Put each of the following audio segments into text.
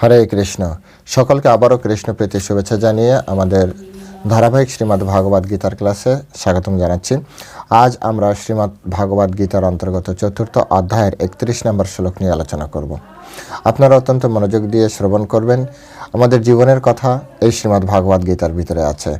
হরে কৃষ্ণ। সকলকে আবারও কৃষ্ণ প্রীতি শুভেচ্ছা জানিয়ে আমাদের ধারাবাহিক শ্রীমদ্ ভাগবত গীতার ক্লাসে স্বাগতম জানাচ্ছি। আজ আমরা শ্রীমদ্ ভাগবত গীতার অন্তর্গত চতুর্থ অধ্যায়ের একত্রিশ নম্বর শ্লোক নিয়ে আলোচনা করব। আপনারা অত্যন্ত মনোযোগ দিয়ে শ্রবণ করবেন। আমাদের জীবনের কথা এই শ্রীমদ্ ভাগবত গীতার ভিতরে আছে।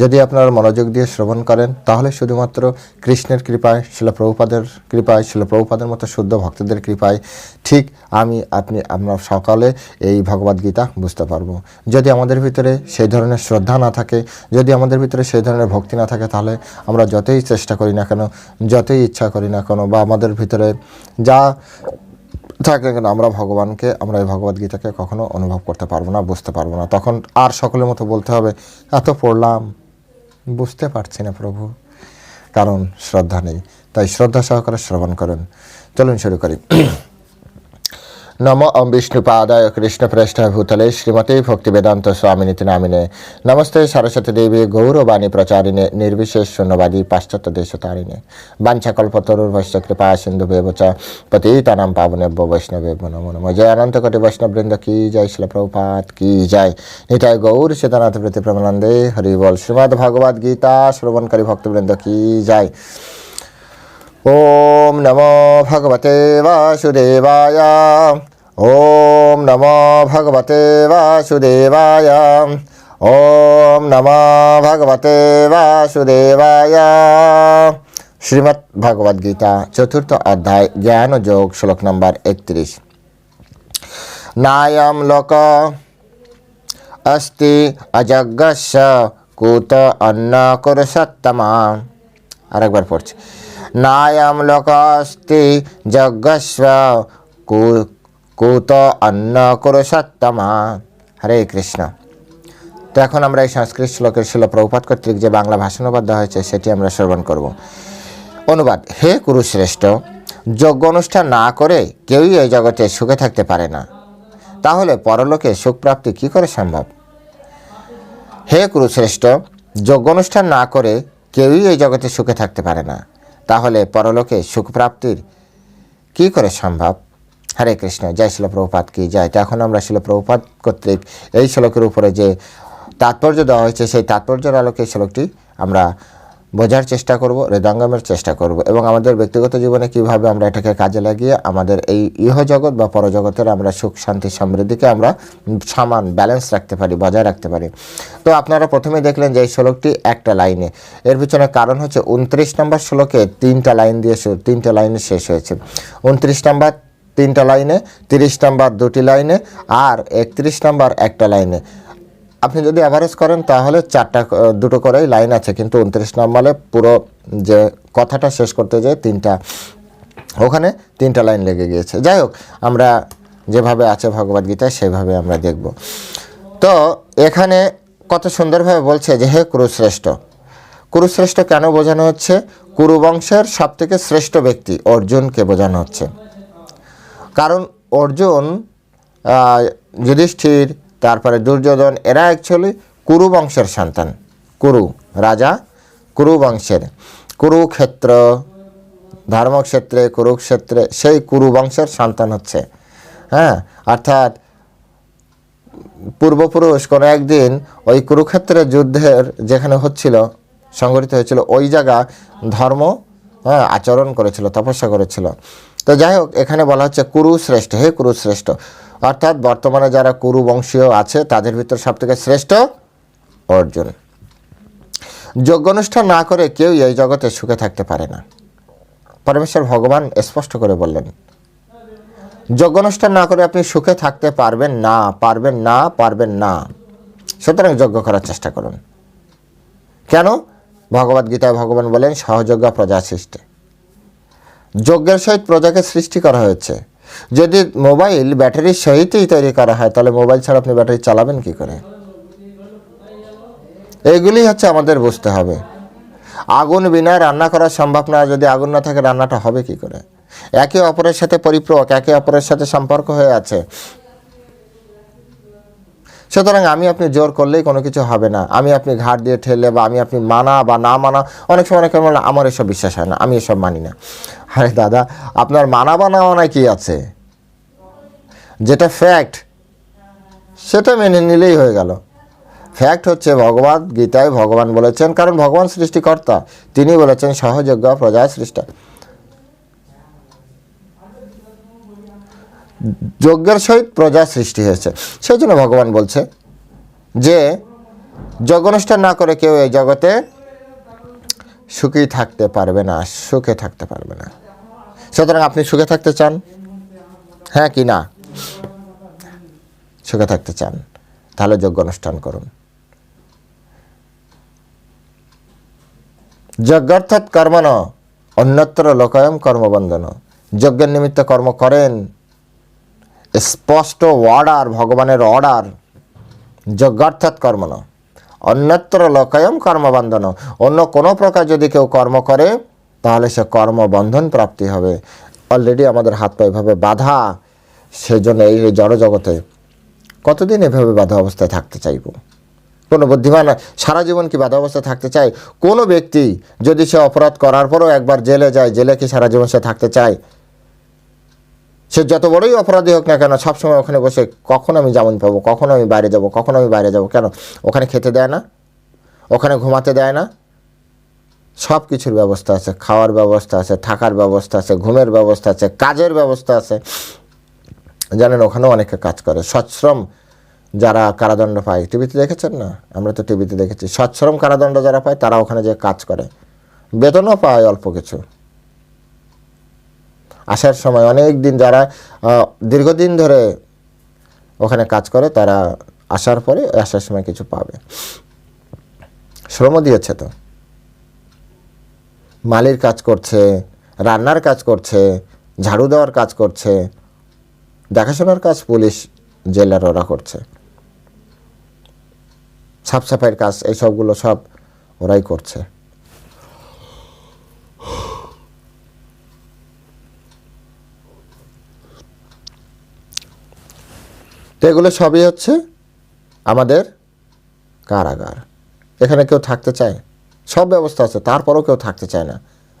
যদি আপনারা মনোযোগ দিয়ে শ্রবণ করেন, তাহলে শুধুমাত্র কৃষ্ণের কৃপায় শিলপ্রভুপাদের কৃপায় শিলপ্রভুপাদের মতো শুদ্ধ ভক্তদের কৃপায় ঠিক আমি, আপনি, আমরা সকালে এই ভগবদ গীতা বুঝতে পারব। যদি আমাদের ভিতরে সেই ধরনের শ্রদ্ধা না থাকে যদি আমাদের ভিতরে সেই ধরনের ভক্তি না থাকে, তাহলে আমরা যতই চেষ্টা করি না কেন, যতই ইচ্ছা করি না কেন, বা আমাদের ভিতরে যা থাকে কেন, আমরা ভগবানকে, আমরা এই ভগবদ গীতাকে কখনো অনুভব করতে পারব না, বুঝতে পারব না। তখন আর সকলের মতো বলতে হবে, এত পড়লাম, বুঝতে পারছি না প্রভু। কারণ শ্রদ্ধা নেই। তাই শ্রদ্ধা সহকারে শ্রবণ করেন। চলুন শুরু করি। নম ওম বিষ্ণুপাদায় কৃষ্ণপ্রেষ্ঠায় ভূতলে শ্রীমতী ভক্তিবেদান্ত স্বামিনীতি নামিনে নমস্তে সরস্বতী দেবী, গৌরবাণী প্রচারিণে, নির্বিশেষ শূন্যবাদী পাশ্চাত্য দেশতারিণে বাঞ্ছাকল্পতরুর্ভশ্চ কৃপা সিন্ধু বেবচ পতিতানাম পাবনেভ্য বৈষ্ণবে নমো নমঃ। জয় অনন্ত কোটি বৈষ্ণববৃন্দ, কি জয় শিল প্রভুপাত কি জয়। নিতাই গৌর সীতানাথ প্রীতি প্রেমানন্দে হরি বল শ্রীমদ্ ভগবদ গীতা, শ্রবণকারী ভক্তবৃন্দ, কি যায় ॐ नमो भगवते वासुदेवाय ॐ नमो भगवते वासुदेवाय ॐ नमो भगवते वासुदेवाय শ্রীমৎ ভগবদ গীতা চতুর্থ অধ্যায় জ্ঞান যোগ শ্লোক নম্বর একত্রিশ নায়ম লোক अस्ति अजग्गस्य কূত অন্ন কুরুষত্তমা আরেকবার পড়ছি নায়াম লোকাস্তি যজ্ঞস্ব কু- কূত অন্ন কুরুষত্তমা হরে কৃষ্ণ তো এখন আমরা এই সংস্কৃত শ্লোকের শিল প্রভুপাত কর্তৃক যে বাংলা ভাষানুবাদ দেওয়া হয়েছে সেটি আমরা শ্রবণ করব অনুবাদ হে কুরুশ্রেষ্ঠ যজ্ঞ অনুষ্ঠান না করে কেউই এই জগতে সুখে থাকতে পারে না তাহলে পরলোকে সুখ প্রাপ্তি কী করে সম্ভব হে কুরুশ্রেষ্ঠ যজ্ঞ অনুষ্ঠান না করে কেউই এই জগতে সুখে থাকতে পারে না তাহলে পরলোকে সুখপ্রাপ্তির কি করে সম্ভব? হরে কৃষ্ণ, জয় শিলপ্রভুপাত কি জয়? তো এখন আমরা শিলপ্রভুপাত কর্তৃক এই শ্লোকের উপরে যে তাৎপর্য দেওয়া হয়েছে, সেই তাৎপর্যের আলোকে শ্লোকটি আমরা বোঝার চেষ্টা করব, হৃদয়ঙ্গমের চেষ্টা করব এবং আমাদের ব্যক্তিগত জীবনে কীভাবে আমরা এটাকে কাজে লাগিয়ে আমাদের এই ইহজগৎ বা পরজগতের আমরা সুখ, শান্তি, সমৃদ্ধিকে আমরা সমান ব্যালেন্স রাখতে পারি, বজায় রাখতে পারি। তো আপনারা প্রথমে দেখলেন যে এই শ্লোকটি একটা লাইনে। এর পিছনে কারণ হচ্ছে উনত্রিশ নম্বর শ্লোকে তিনটা লাইন দিয়ে তিনটা লাইনে শেষ হয়েছে। উনত্রিশ নম্বর তিনটা লাইনে, তিরিশ নাম্বার দুটি লাইনে, আর একত্রিশ নাম্বার একটা লাইনে। আপনি যদি অ্যাভারেজ করেন, তাহলে চারটা দুটো করেই লাইন আছে। কিন্তু উনত্রিশ নম্বরে পুরো যে কথাটা শেষ করতে যেয়ে তিনটা, ওখানে তিনটা লাইন লেগে গিয়েছে। যাই হোক, আমরা যেভাবে আছে ভগবদ্গীতায় সেভাবে আমরা দেখব। তো এখানে কত সুন্দরভাবে বলছে যে, হে কুরুশ্রেষ্ঠ কুরুশ্রেষ্ঠ কেন বোঝানো হচ্ছে? কুরুবংশের সবথেকে শ্রেষ্ঠ ব্যক্তি অর্জুনকে বোঝানো হচ্ছে। কারণ অর্জুন যুধিষ্ঠির তারপরে দুর্যোধন, এরা অ্যাকচুয়ালি কুরু বংশের সন্তান। কুরু রাজা, কুরু বংশের। কুরুক্ষেত্র ধর্মক্ষেত্রে, কুরুক্ষেত্রে সেই কুরু বংশের সন্তান হচ্ছে। হ্যাঁ অর্থাৎ পূর্বপুরুষ কোনো একদিন ওই কুরুক্ষেত্রের যুদ্ধের যেখানে হচ্ছিল সংগঠিত হয়েছিল, ওই জায়গা ধর্ম হ্যাঁ আচরণ করেছিল, তপস্যা করেছিল। তো যাই হোক, এখানে বলা হচ্ছে কুরুশ্রেষ্ঠ হে কুরু শ্রেষ্ঠ অর্থাৎ বর্তমানে যারা কুরু বংশীয় আছে, তাদের ভিতর সবথেকে শ্রেষ্ঠ অর্জুন। যজ্ঞানুষ্ঠান না করে কেউ এই জগতে সুখে থাকতে পারে না। পরমেশ্বর ভগবান স্পষ্ট করে বললেন, যজ্ঞানুষ্ঠান না করে আপনি সুখে থাকতে পারবেন না পারবেন না পারবেন না। সুতরাং যজ্ঞ করার চেষ্টা করুন। কেন? ভগবদ গীতায় ভগবান বলেন সহযোগ্য প্রজা সৃষ্টি যজ্ঞের সহিত প্রজাকে সৃষ্টি করা হয়েছে। যদি মোবাইল ব্যাটারির সহিতই তৈরি করা হয়, তাহলে মোবাইল ছাড়া আপনি ব্যাটারি চালাবেন কি করে? এইগুলি হচ্ছে আমাদের বুঝতে হবে। আগুন বিনা রান্না করা সম্ভব না, যদি আগুন না থাকে রান্নাটা হবে কি করে? একে অপরের সাথে পরিপূরক একে অপরের সাথে সম্পর্ক হয়ে আছে। সুতরাং আমি আপনি জোর করলেই কোনো কিছু হবে না। আমি আপনি ঘাট দিয়ে ঠেলে বা আমি আপনি মানা বা না মানা, অনেক সময় অনেক আমার এসব বিশ্বাস হয় না, আমি এসব মানি না। আরে দাদা, আপনার মানা বা না কি আছে? যেটা ফ্যাক্ট সেটা মেনে নিলেই হয়ে গেল। ফ্যাক্ট হচ্ছে ভগবত গীতায় ভগবান বলেছেন, কারণ ভগবান সৃষ্টিকর্তা। তিনি বলেছেন সহযোগ্য প্রজা সৃষ্টা। যজ্ঞের সহিত প্রজা সৃষ্টি হয়েছে। সেই জন্য ভগবান বলছে যে, যজ্ঞ অনুষ্ঠান না করে কেউ এই জগতে সুখী থাকতে পারবে না, সুখে থাকতে পারবে না। সুতরাং আপনি সুখে থাকতে চান? হ্যাঁ কি না? সুখে থাকতে চান, তাহলে যজ্ঞ অনুষ্ঠান করুন। যজ্ঞার্থাৎ কর্মণ অন্যত্র লোকায়ম কর্মবন্ধন। যজ্ঞের নিমিত্ত কর্ম করেন, স্পষ্ট অর্ডার ভগবানের অর্ডার যজ্ঞার্থাৎ কর্মণ অন্যত্র লোকায়ম কর্মবন্ধন। অন্য কোনো প্রকার যদি কেউ কর্ম করে, তাহলে সে কর্মবন্ধন প্রাপ্তি হবে। অলরেডি আমাদের হাত পা এভাবে বাধা, সেজন্য এই জড়জগতে কতদিন এভাবে বাধা অবস্থায় থাকতে চাইব? কোনো বুদ্ধিমান সারা জীবন কি বাধা অবস্থায় থাকতে চায়? কোনো ব্যক্তি যদি সে অপরাধ করার পরও একবার জেলে যায়, জেলে কি সারা জীবন সে থাকতে চায়? সে যত বড়ই অপরাধী হোক না কেন, সবসময় ওখানে বসে কখন আমি জামিন পাবো, কখন আমি বাইরে যাব, কখন আমি বাইরে যাব, কেন? ওখানে খেতে দেয় না, ওখানে ঘুমাতে দেয় না। সব কিছুর ব্যবস্থা আছে, খাওয়ার ব্যবস্থা আছে, থাকার ব্যবস্থা আছে, ঘুমের ব্যবস্থা আছে, কাজের ব্যবস্থা আছে। জানেন, ওখানেও অনেকে কাজ করে। সশ্রম যারা কারাদণ্ড পায়, টিভিতে দেখেছেন না? আমরা তো টিভিতে দেখেছি। সশ্রম কারাদণ্ড যারা পায়, তারা ওখানে যে কাজ করে। বেতনও পায় অল্প কিছু। আসার সময় অনেক দিন যারা দীর্ঘদিন ধরে ওখানে কাজ করে, তারা আসার পরে আসার সময় কিছু পাবে। শ্রম দিয়েছে তো। মালির কাজ করছে, রান্নার কাজ করছে, ঝাড়ু দেওয়ার কাজ করছে, দেখাশোনার কাজ পুলিশ, জেলার ওরা করছে। সাফ সাফাইয়ের কাজ এইসবগুলো সব ওরাই করছে। তো এগুলো সবই হচ্ছে আমাদের কারাগার। এখানে কেউ থাকতে চায়? সব ব্যবস্থা আছে, তারপরেও কেউ থাকতে চায় না।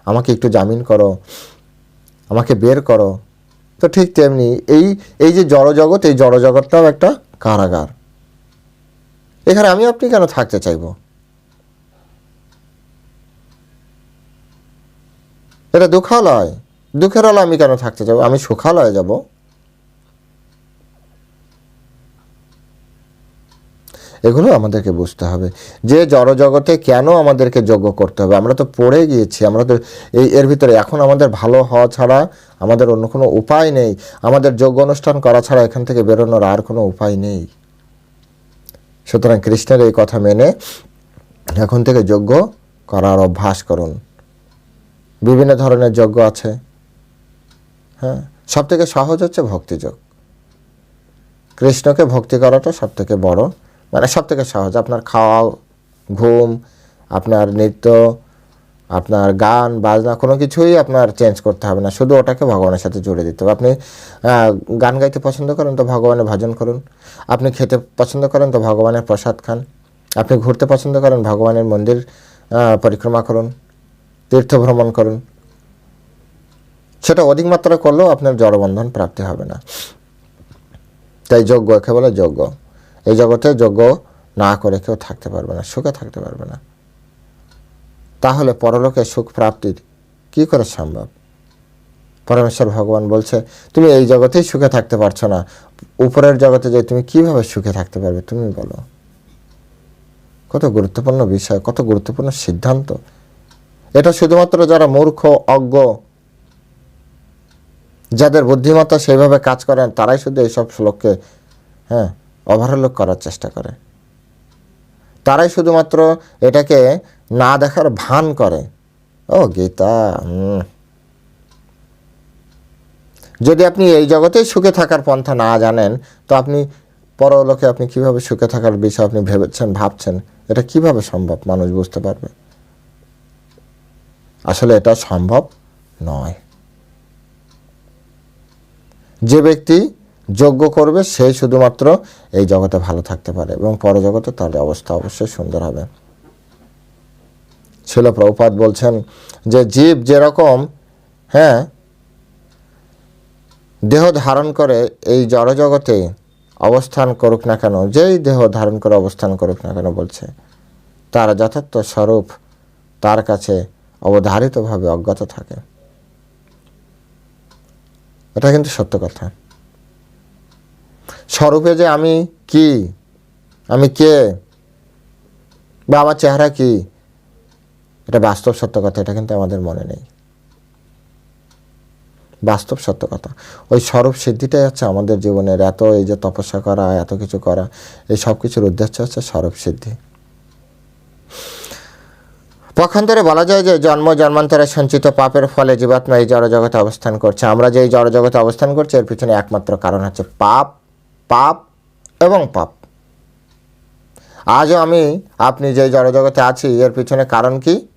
আমাকে একটু জামিন করো, আমাকে বের করো। তো ঠিক তেমনি এই এই যে জড়জগৎ, এই জড়জগৎটাও একটা কারাগার। এখানে আমি আপনি কেন থাকতে চাইব? এটা দুঃখালয়। দুঃখের আলো আমি কেন থাকতে চাইব? আমি সুখালয়ে যাব। এগুলো আমাদেরকে বুঝতে হবে। যে জড়জগতে কেন আমাদেরকে যোগ্য করতে হবে? আমরা তো পড়ে গিয়েছি, আমরা তো এই, এর ভিতরে এখন আমাদের ভালো হওয়া ছাড়া আমাদের অন্য কোনো উপায় নেই। আমাদের যোগ্য অনুষ্ঠান করা ছাড়া এখান থেকে বেরোনোর আর কোনো উপায় নেই। সুতরাং কৃষ্ণের এই কথা মেনে এখন থেকে যোগ্য করার অভ্যাস করুন। বিভিন্ন ধরনের যজ্ঞ আছে। হ্যাঁ সব থেকে সহজ হচ্ছে ভক্তিযোগ। কৃষ্ণকে ভক্তি করাটা সব থেকে বড় মানে সব থেকে সহজ। আপনার খাওয়া, ঘুম, আপনার নৃত্য, আপনার গান, বাজনা, কোনো কিছুই আপনার চেঞ্জ করতে হবে না। শুধু ওটাকে ভগবানের সাথে জুড়ে দিতে হবে। আপনি গান গাইতে পছন্দ করেন তো ভগবানের ভজন করুন। আপনি খেতে পছন্দ করেন তো ভগবানের প্রসাদ খান। আপনি ঘুরতে পছন্দ করেন ভগবানের মন্দির পরিক্রমা করুন, তীর্থ ভ্রমণ করুন। সেটা অধিক মাত্রায় করলেও আপনার জড়বন্ধন প্রাপ্তি হবে না। তাই যোগ্য একে বলে যোগ্য এই জগতে যোগ্য না করে কেউ থাকতে পারবে না, সুখে থাকতে পারবে না। তাহলে পরলোকে সুখ প্রাপ্তির কি করে সম্ভব? পরমেশ্বর ভগবান বলছে, তুমি এই জগতেই সুখে থাকতে পারছ না। উপরের জগতে যে তুমি কীভাবে সুখে থাকতে পারবে, তুমি বলো। কত গুরুত্বপূর্ণ বিষয়, কত গুরুত্বপূর্ণ সিদ্ধান্ত। এটা শুধুমাত্র যারা মূর্খ, অজ্ঞ, যাদের বুদ্ধিমত্তা সেইভাবে কাজ করেন তারাই শুধু এইসব শ্লোককে হ্যাঁ ওভারলোক করার চেষ্টা করে। তারাই শুধুমাত্র এটাকে না দেখার ভান করে। ও গীতা যদি আপনি এই জগতেই সুখে থাকার পন্থা না জানেন, তো আপনি পরলোকে আপনি কীভাবে সুখে থাকার বিষয় আপনি ভেবেছেন, ভাবছেন, এটা কীভাবে সম্ভব? মানুষ বুঝতে পারবে। আসলে এটা সম্ভব নয়। যে ব্যক্তি যোগ্য করবে, সে শুধুমাত্র এই জগতে ভালো থাকতে পারে এবং পরজগতে তার অবস্থা অবশ্যই সুন্দর হবে। ছিল প্রভুপাত বলছেন যে জীব যেরকম হ্যাঁ দেহ ধারণ করে এই জড়জগতে অবস্থান করুক না কেন, যেই দেহ ধারণ করে অবস্থান করুক না কেন বলছে, তার যথার্থ স্বরূপ তার কাছে অবধারিতভাবে অজ্ঞাত থাকে। এটা কিন্তু সত্য কথা। স্বরূপে যে আমি কি? আমি কে? বা আমার চেহারা কি? এটা বাস্তব সত্য কথা, এটা কিন্তু আমাদের মনে নেই। বাস্তব সত্য কথা। ওই স্বরূপ সিদ্ধিটাই হচ্ছে আমাদের জীবনের এত এই যে তপস্যা করা, এত কিছু করা, এই সব কিছুর উদ্দেশ্য হচ্ছে স্বরূপ সিদ্ধি। পক্ষান্তরে বলা যায় যে জন্ম, জন্মান্তরে সঞ্চিত পাপের ফলে জীবাত্মা এই জড়জগতে অবস্থান করছে। আমরা যে এই জড়জগতে অবস্থান করছি, এর পিছনে একমাত্র কারণ হচ্ছে পাপ। পাপ এবং পাপ। আজও আমি আপনি যে জড়জগতে আছি, এর পিছনে কারণ কি?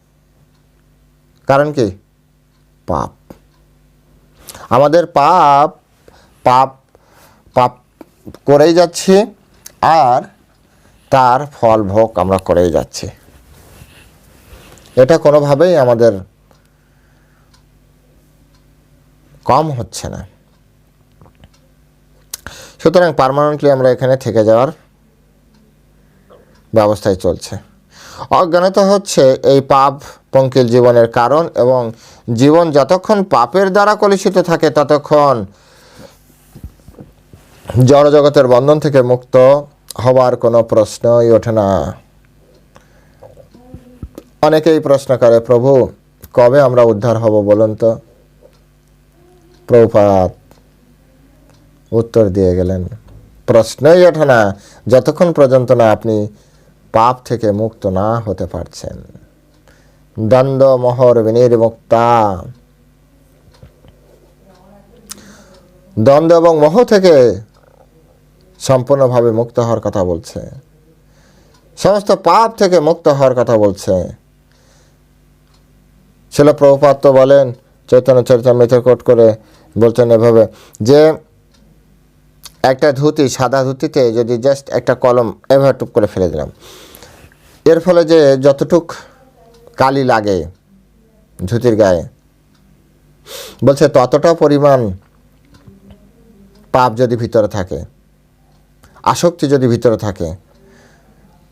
কারণ কি? পাপ। আমাদের পাপ পাপ পাপ করেই যাচ্ছি আর তার ফল ভোগ আমরা করেই যাচ্ছি। এটা কোনোভাবেই আমাদের কম হচ্ছে না। সুতরাং পার্মানেন্টলি আমরা এখানে থেকে যাওয়ার ব্যবস্থায় চলছে। অজ্ঞানতা হচ্ছে এই পাপ পঙ্কিল জীবনের কারণ এবং জীবন যতক্ষণ পাপের দ্বারা কলুষিত থাকে ততক্ষণ জড়জগতের বন্ধন থেকে মুক্ত হবার কোনো প্রশ্নই ওঠে না। অনেকেই প্রশ্ন করে, প্রভু, কবে আমরা উদ্ধার হব বলুন তো? প্রভুপাত উত্তর দিয়ে গেলেন, প্রশ্নই ওঠে না, যতক্ষণ পর্যন্ত না আপনি পাপ থেকে মুক্ত না হতে পারছেন। দ্বন্দ্ব মোহর বিনির্মুক্তা। দ্বন্দ্ব এবং মোহ থেকে সম্পূর্ণভাবে মুক্ত হওয়ার কথা বলছে। সমস্ত পাপ থেকে মুক্ত হওয়ার কথা বলছে। ছিল প্রভুপাত বলেন, চৈতন্য চরিতামৃত কোট করে বলছেন এভাবে যে একটা ধুতি, সাদা ধুতিতে যদি জাস্ট একটা কলম এভাবে করে ফেলে দিলাম। এর ফলে যে যতটুক কালি লাগে ধুতির গায়ে, বলছে ততটা পরিমাণ পাপ যদি ভিতরে থাকে, আসক্তি যদি ভিতরে থাকে,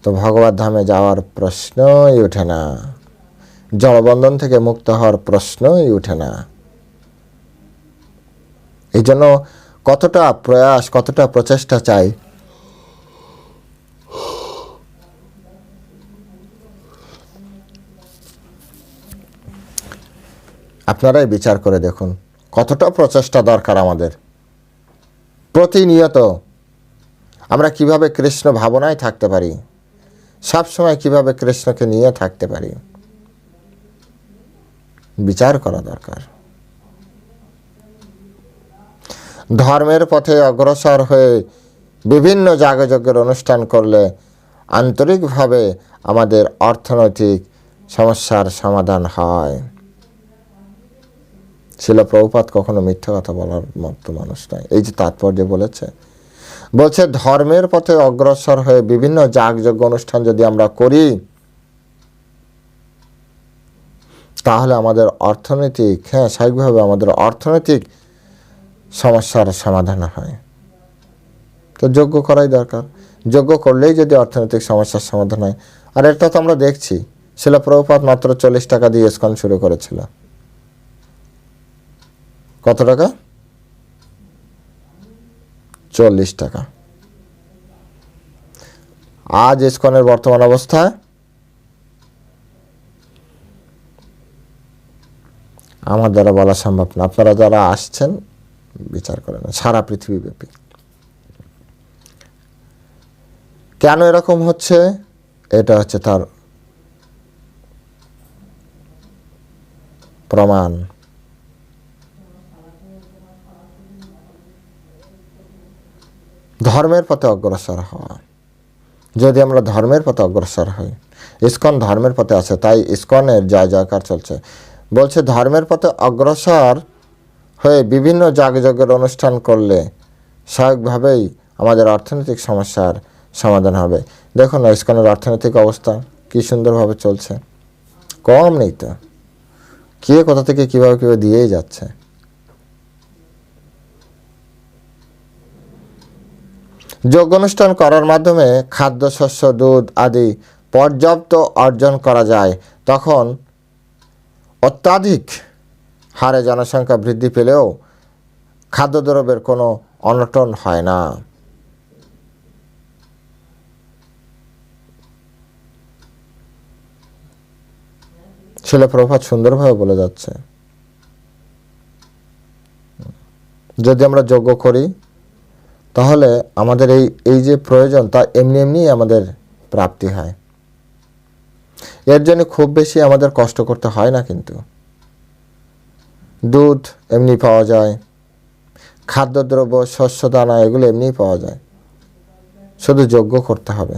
তো ভগবত ধামে যাওয়ার প্রশ্নই ওঠে না। জলবন্ধন থেকে মুক্ত হওয়ার প্রশ্নই ওঠে না। এই জন্য কতটা প্রয়াস, কতটা প্রচেষ্টা চাই? আপনারাই বিচার করে দেখুন, কতটা প্রচেষ্টা দরকার আমাদের। প্রতিনিয়ত আমরা কীভাবে কৃষ্ণ ভাবনায় থাকতে পারি সবসময় কীভাবে কৃষ্ণকে নিয়ে থাকতে পারি, বিচার করা দরকার। ধর্মের পথে অগ্রসর হয়ে বিভিন্ন যাগযজ্ঞের অনুষ্ঠান করলে আন্তরিকভাবে আমাদের অর্থনৈতিক সমস্যার সমাধান হয়। ছিল প্রভুপাত কখনো মিথ্যা কথা বলার মতো মানুষ নয়। এই যে তাৎপর্য বলেছে। বলছে, ধর্মের পথে অগ্রসর হয়ে বিভিন্ন যাগযজ্ঞ অনুষ্ঠান যদি আমরা করি, তাহলে আমাদের অর্থনৈতিক হ্যাঁ স্বাভাবিকভাবে আমাদের অর্থনৈতিক সমস্যার সমাধান হয়। তো যোগ্য করাই দরকার। যোগ্য করলেই যদি অর্থনৈতিক সমস্যার সমাধান হয়। আর এটা তো আমরা দেখছি ছিল প্রভুপাত মাত্র চল্লিশ টাকা দিয়ে ইস্কন শুরু করেছিল। কত টাকা? চল্লিশ টাকা। আজ ইস্কনের বর্তমান অবস্থা? আমার দ্বারা বলা সম্ভব না। আপনারা যারা আসছেন বিচার করেন সারা পৃথিবীব্যাপী। কেন এরকম হচ্ছে? এটা হচ্ছে তার প্রমাণ। ধর্মের পথে অগ্রসর হওয়া। যদি আমরা ধর্মের পথে অগ্রসর হই, ইস্কন ধর্মের পথে আছে, তাই ইস্কনের জয় জয়কার চলছে। বলছে, ধর্মের পথে অগ্রসর হয়ে বিভিন্ন যাগযজ্ঞের অনুষ্ঠান করলে স্বাভাবিকভাবেই আমাদের অর্থনৈতিক সমস্যার সমাধান হবে। দেখুন ইস্কনের অর্থনৈতিক অবস্থা কী সুন্দরভাবে চলছে। কম নেই তো। কে কোথা থেকে কীভাবে কীভাবে দিয়েই যাচ্ছে। যোগ অনুষ্ঠান করার মাধ্যমে খাদ্যশস্য দুধ আদি পর্যাপ্ত অর্জন করা যায়। তখন অত্যাধিক হারে জনসংখ্যা বৃদ্ধি পেলেও খাদ্যদ্রব্যের কোনো অনটন হয় না। ছেলে প্রভাত সুন্দরভাবে বলে যাচ্ছে। যদি আমরা যোগ্য করি, তাহলে আমাদের এই এই যে প্রয়োজন, তা এমনি এমনি আমাদের প্রাপ্তি হয়। এর জন্য খুব বেশি আমাদের কষ্ট করতে হয় না কিন্তু। দুধ এমনি পাওয়া যায়, খাদ্যদ্রব্য, শস্য, দানা, এগুলো এমনিই পাওয়া যায়। শুধু যজ্ঞ করতে হবে।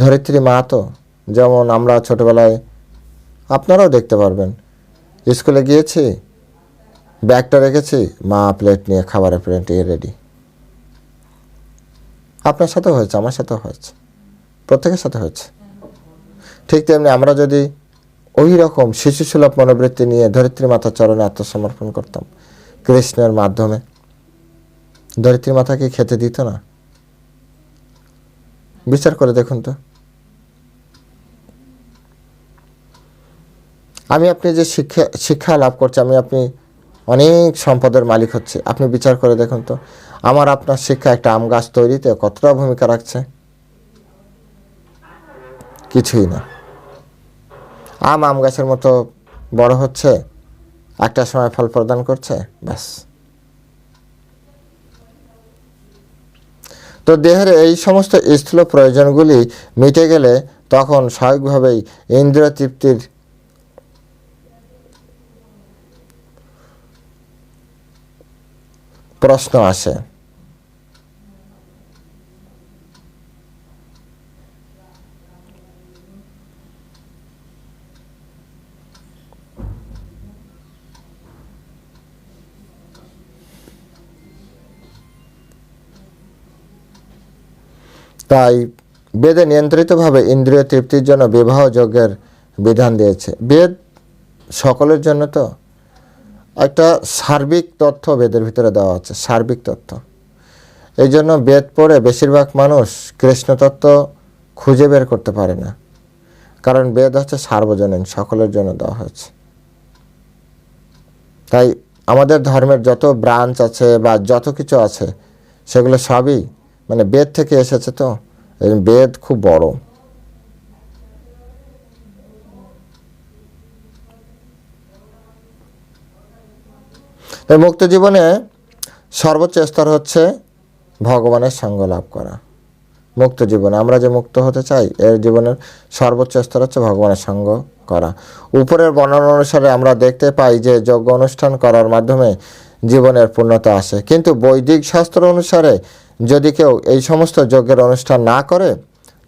ধরিত্রী মা তো, যেমন আমরা ছোটবেলায়, আপনারাও দেখতে পারবেন। স্কুলে গিয়েছি, ব্যাগটা রেখেছি, মা প্লেট নিয়ে খাবারের প্লেট নিয়ে রেডি আপনার সাথেও হয়েছে, আমার সাথেও হয়েছে, প্রত্যেকের সাথে হয়েছে। ঠিক তেমনি আমরা যদি ওই রকম শিশুসুলভ মনোবৃত্তি নিয়ে ধরিত্রী মাতার চরণে আত্মসমর্পণ করতাম কৃষ্ণের মাধ্যমে। ধরিত্রী মাতাকে খেতে দিত না? বিচার করে দেখুন তো। আমি আপনি যে শিক্ষা শিক্ষা লাভ করছি, আমি আপনি অনেক সম্পদের মালিক হচ্ছে। আপনি বিচার করে দেখুন তো। আমার আপনার শিক্ষা একটা আম গাছ তৈরিতে কতটা ভূমিকা রাখছে? কিছুই না। আম আম গাছের মতো বড় হচ্ছে, একটা সময় ফল প্রদান করছে, ব্যাস। তো দেহের এই সমস্ত স্থূল প্রয়োজনগুলি মিটে গেলে তখন স্বাভাবিকভাবেই ইন্দ্রিয় তৃপ্তির প্রশ্ন আসে। তাই বেদে নিয়ন্ত্রিতভাবে ইন্দ্রিয় তৃপ্তির জন্য বিবাহ যজ্ঞের বিধান দিয়েছে। বেদ সকলের জন্য তো। একটা সার্বিক তথ্য বেদের ভিতরে দেওয়া আছে, সার্বিক তথ্য। এই জন্য বেদ পড়ে বেশিরভাগ মানুষ কৃষ্ণ তত্ত্ব খুঁজে বের করতে পারে না। কারণ বেদ হচ্ছে সার্বজনীন, সকলের জন্য দেওয়া হয়েছে। তাই আমাদের ধর্মের যত ব্রাঞ্চ আছে বা যত কিছু আছে, সেগুলো সবই মানে বেদ থেকে এসেছে তো? বেদ খুব বড়। মুক্ত জীবনে সর্বোচ্চ স্তর হচ্ছে ভগবানের সঙ্গ লাভ করা। মুক্ত জীবনে আমরা যে মুক্ত হতে চাই, এর জীবনের সর্বোচ্চ স্তর হচ্ছে ভগবানের সঙ্গ করা। উপরের বর্ণনা অনুসারে আমরা দেখতে পাই যে যজ্ঞ অনুষ্ঠান করার মাধ্যমে জীবনের পূর্ণতা আসে। কিন্তু বৈদিক শাস্ত্র অনুসারে যদি কেউ এই সমস্ত যজ্ঞের অনুষ্ঠান না করে,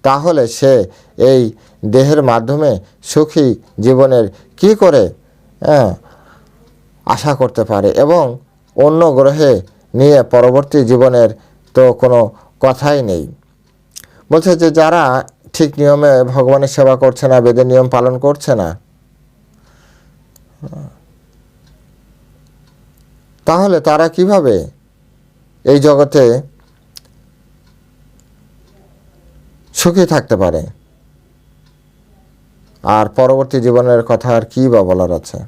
তাহলে সে এই দেহের মাধ্যমে সুখী জীবনের কি করে হ্যাঁ আশা করতে পারে এবং অন্য গ্রহে নিয়ে পরবর্তী জীবনের তো কোনো কথাই নেই। বলছে যে যারা ঠিক নিয়মে ভগবানের সেবা করছে না, বেদের নিয়ম পালন করছে না, তাহলে তারা কীভাবে এই জগতে সুখী থাকতে পারে। আর পরবর্তী জীবনের কথা আর কী বা বলার আছে?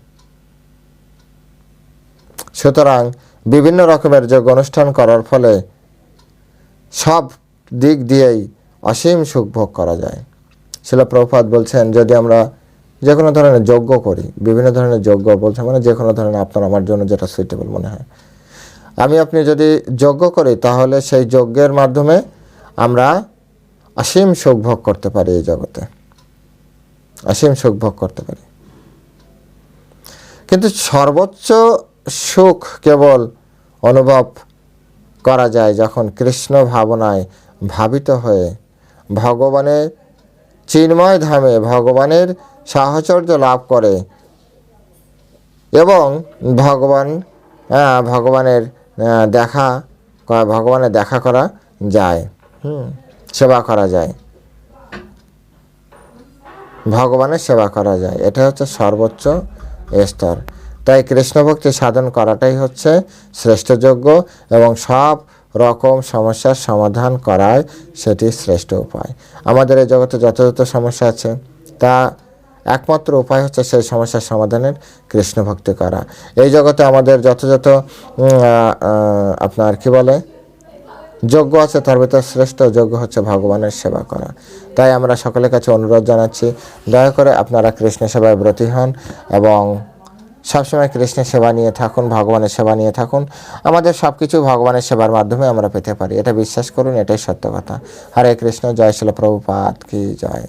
সুতরাং বিভিন্ন রকমের যোগ অনুষ্ঠান করার ফলে সব দিক দিয়েই অসীম সুখ ভোগ করা যায়। শিলা প্রভুপাত বলছেন, যদি আমরা যে কোনো ধরনের যজ্ঞ করি, বিভিন্ন ধরনের যজ্ঞ বলছে মানে যে কোনো ধরনের আপনার আমার জন্য যেটা সুইটেবল মনে হয়। আমি, আপনি যদি যজ্ঞ করি, তাহলে সেই যজ্ঞের মাধ্যমে আমরা অসীম সুখ ভোগ করতে পারি এই জগতে। অসীম সুখ ভোগ করতে পারি। কিন্তু সর্বোচ্চ সুখ কেবল অনুভব করা যায় যখন কৃষ্ণ ভাবনায় ভাবিত হয়ে ভগবানের চিন্ময় ধামে ভগবানের সাহচর্য লাভ করে এবং ভগবান ভগবানের দেখা ভগবানের দেখা করা যায়। হুম। সেবা করা যায়। ভগবানের সেবা করা যায়। এটা হচ্ছে সর্বোচ্চ স্তর। তাই কৃষ্ণ ভক্তি সাধন করাটাই হচ্ছে শ্রেষ্ঠ যোগ্য এবং সব রকম সমস্যার সমাধান করায় সেটি শ্রেষ্ঠ উপায়। আমাদের এই জগতে যত সমস্যা আছে তা একমাত্র উপায় হচ্ছে সেই সমস্যার সমাধানের কৃষ্ণ ভক্তি করা। এই জগতে আমাদের আহ, আপনার কি বলে? যোগ্য আছে, তার ভিতর শ্রেষ্ঠ যজ্ঞ হচ্ছে ভগবানের সেবা করা। তাই আমরা সকলের কাছে অনুরোধ জানাচ্ছি, দয়া করে আপনারা কৃষ্ণ সেবায় ব্রতী হন এবং সবসময় কৃষ্ণের সেবা নিয়ে থাকুন, ভগবানের সেবা নিয়ে থাকুন। আমাদের সব কিছু ভগবানের সেবার মাধ্যমে আমরা পেতে পারি। এটা বিশ্বাস করুন, এটাই সত্য কথা। হরে কৃষ্ণ, জয় শিল প্রভুপাত কি জয়।